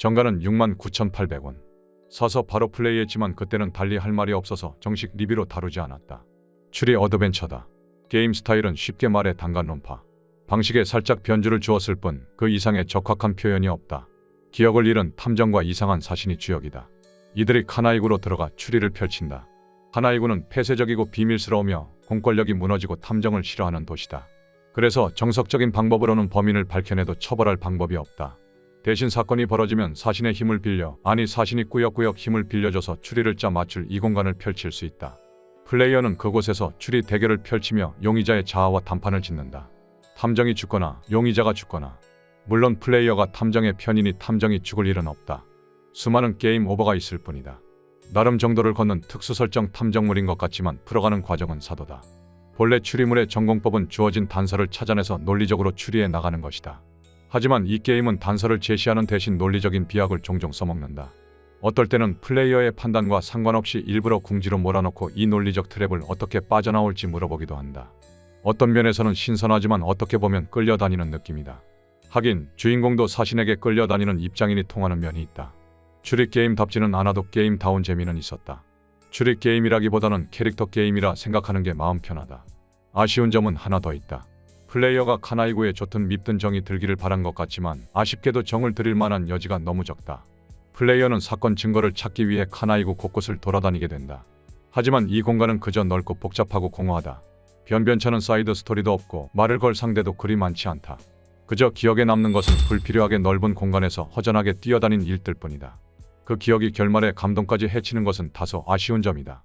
정가는 69,800원. 사서 바로 플레이했지만 그때는 달리 할 말이 없어서 정식 리뷰로 다루지 않았다. 추리 어드벤처다. 게임 스타일은 쉽게 말해 단간론파. 방식에 살짝 변주를 주었을 뿐 그 이상의 적확한 표현이 없다. 기억을 잃은 탐정과 이상한 사신이 주역이다. 이들이 카나이구로 들어가 추리를 펼친다. 카나이구는 폐쇄적이고 비밀스러우며 공권력이 무너지고 탐정을 싫어하는 도시다. 그래서 정석적인 방법으로는 범인을 밝혀내도 처벌할 방법이 없다. 대신 사건이 벌어지면 사신의 힘을 빌려 아니 사신이 꾸역꾸역 힘을 빌려줘서 추리를 짜 맞출 이 공간을 펼칠 수 있다. 플레이어는 그곳에서 추리 대결을 펼치며 용의자의 자아와 단판을 짓는다. 탐정이 죽거나 용의자가 죽거나 물론 플레이어가 탐정의 편이니 탐정이 죽을 일은 없다. 수많은 게임 오버가 있을 뿐이다. 나름 정도를 걷는 특수 설정 탐정물인 것 같지만 풀어가는 과정은 사도다. 본래 추리물의 전공법은 주어진 단서를 찾아내서 논리적으로 추리해 나가는 것이다. 하지만 이 게임은 단서를 제시하는 대신 논리적인 비약을 종종 써먹는다. 어떨 때는 플레이어의 판단과 상관없이 일부러 궁지로 몰아넣고 이 논리적 트랩을 어떻게 빠져나올지 물어보기도 한다. 어떤 면에서는 신선하지만 어떻게 보면 끌려다니는 느낌이다. 하긴 주인공도 사신에게 끌려다니는 입장인이 통하는 면이 있다. 추리 게임답지는 않아도 게임다운 재미는 있었다. 추리 게임이라기보다는 캐릭터 게임이라 생각하는 게 마음 편하다. 아쉬운 점은 하나 더 있다. 플레이어가 카나이구에 좋든 밉든 정이 들기를 바란 것 같지만 아쉽게도 정을 들일 만한 여지가 너무 적다. 플레이어는 사건 증거를 찾기 위해 카나이구 곳곳을 돌아다니게 된다. 하지만 이 공간은 그저 넓고 복잡하고 공허하다. 변변찮은 사이드 스토리도 없고 말을 걸 상대도 그리 많지 않다. 그저 기억에 남는 것은 불필요하게 넓은 공간에서 허전하게 뛰어다닌 일들 뿐이다. 그 기억이 결말에 감동까지 해치는 것은 다소 아쉬운 점이다.